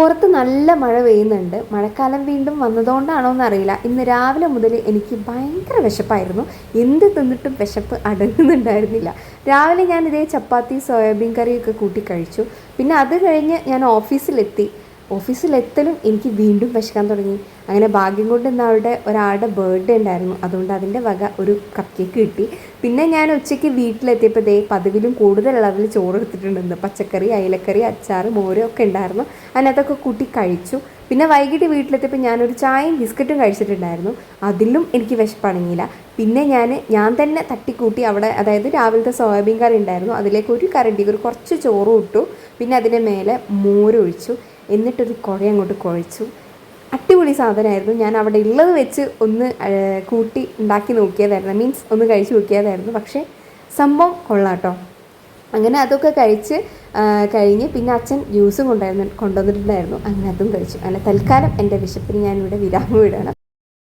പുറത്ത് നല്ല മഴ പെയ്യുന്നുണ്ട്. മഴക്കാലം വീണ്ടും വന്നതുകൊണ്ടാണോ എന്നറിയില്ല. ഇന്ന് രാവിലെ മുതൽ എനിക്ക് ഭയങ്കര വിശപ്പായിരുന്നു. എന്ത് തിന്നിട്ടും വിശപ്പ് അടങ്ങുന്നുണ്ടായിരുന്നില്ല. രാവിലെ ഞാൻ ഇതേ ചപ്പാത്തി സോയാബീൻ കറിയൊക്കെ കൂട്ടി കഴിച്ചു. പിന്നെ അത് കഴിഞ്ഞ് ഞാൻ ഓഫീസിലെത്തി. ഓഫീസിലെത്തലും എനിക്ക് വീണ്ടും വിശക്കാൻ തുടങ്ങി. അങ്ങനെ ഭാഗ്യം കൊണ്ട് ഇന്ന് അവിടെ ഒരാളുടെ ബർത്ത്ഡേ ഉണ്ടായിരുന്നു. അതുകൊണ്ട് അതിന്റെ വക ഒരു കപ്പ് കേക്ക് കിട്ടി. പിന്നെ ഞാൻ ഉച്ചയ്ക്ക് വീട്ടിലെത്തിയപ്പോൾ ദേ പതിവിലും കൂടുതൽ അളവിൽ ചോറ് എടുത്തിട്ടുണ്ടെന്ന് പച്ചക്കറി അയലക്കറി അച്ചാർ മോരും ഒക്കെ ഉണ്ടായിരുന്നു. അതിനകത്തൊക്കെ കൂട്ടി കഴിച്ചു. പിന്നെ വൈകിട്ട് വീട്ടിലെത്തിയപ്പോൾ ഞാനൊരു ചായയും ബിസ്ക്കറ്റും കഴിച്ചിട്ടുണ്ടായിരുന്നു. അതിലും എനിക്ക് വിശപ്പണങ്ങിയില്ല പിന്നെ ഞാൻ ഞാൻ തന്നെ തട്ടിക്കൂട്ടി അവിടെ അതായത് രാവിലത്തെ സോയാബീൻ കറി ഉണ്ടായിരുന്നു. അതിലേക്ക് ഒരു കരണ്ടി ഒരു കുറച്ച് ചോറും ഇട്ടു. പിന്നെ അതിന്റെ മേലെ മോരൊഴിച്ചു എന്നിട്ടൊരു കുഴ അങ്ങോട്ട് കുഴച്ചു. അടിപൊളി സാധനമായിരുന്നു. ഞാൻ അവിടെ ഉള്ളത് വെച്ച് ഒന്ന് കൂട്ടി ഉണ്ടാക്കി നോക്കിയതായിരുന്നു. മീൻസ് ഒന്ന് കഴിച്ചു നോക്കിയതായിരുന്നു. പക്ഷേ സംഭവം കൊള്ളാട്ടോ. അങ്ങനെ അതൊക്കെ കഴിച്ച് കഴിഞ്ഞ് പിന്നെ അച്ഛൻ ജ്യൂസും കൊണ്ടായിരുന്നു കൊണ്ടുവന്നിട്ടുണ്ടായിരുന്നു. അങ്ങനെ അതും കഴിച്ചു. അങ്ങനെ തൽക്കാലം എന്റെ വിശപ്പിന് ഞാനിവിടെ വിരാമം വിടണം